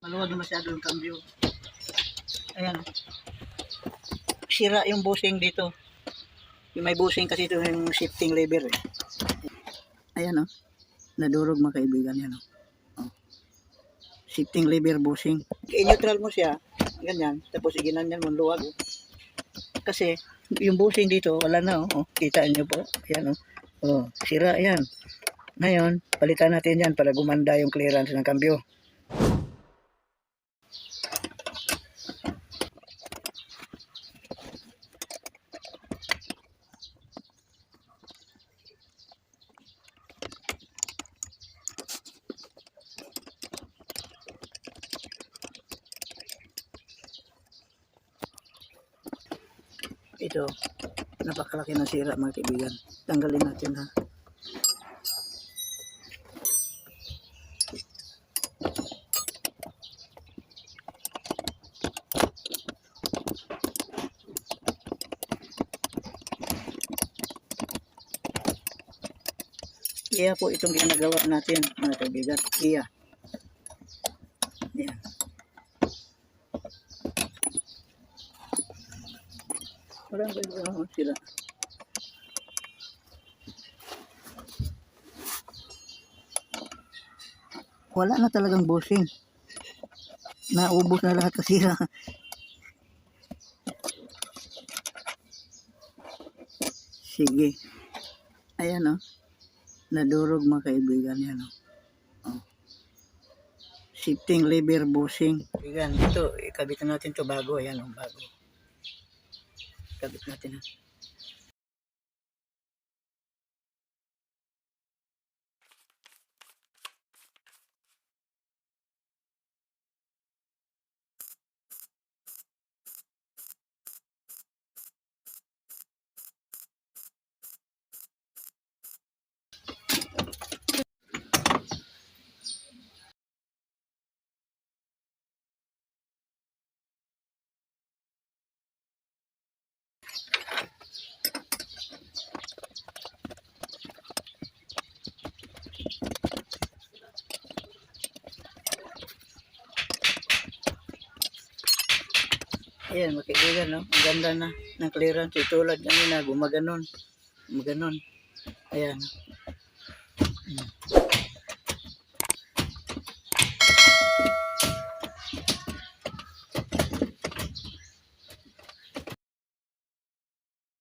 Maluwag na masyado yung cambio. Ayan. Sira yung bushing dito. Yung may bushing kasi ito yung shifting lever eh. Ayan o. Nadurog mga kaibigan yan o. Oh. Shifting lever bushing. I-neutral mo siya. Ganyan. Tapos iginanyan mo luwag. oh. Kasi yung bushing dito wala na o. Oh. Kita nyo po. Ayan o. Oh. Sira yan. Ngayon, palitan natin yan para gumanda yung clearance ng cambio. Ito, napakalaki ng sira mga kaibigan. Tanggalin natin ha. Iya po itong ginagawa natin mga kaibigan. Iya. Walang gagawin sila. Wala na talagang bushing. Naubos na lahat kasira. Sige. Ayan o. Nadurog mga kaibigan yan o. Oh. Shifting lever bushing. Kaibigan, ito, ikabitan natin to bago. Ayan o, bago. Kabit natin ha. Ayan, mga kaibigan, no? Ang ganda na ng clearance. Tulad kanina, gumaganon. Gumaganon. Ayan. Mm.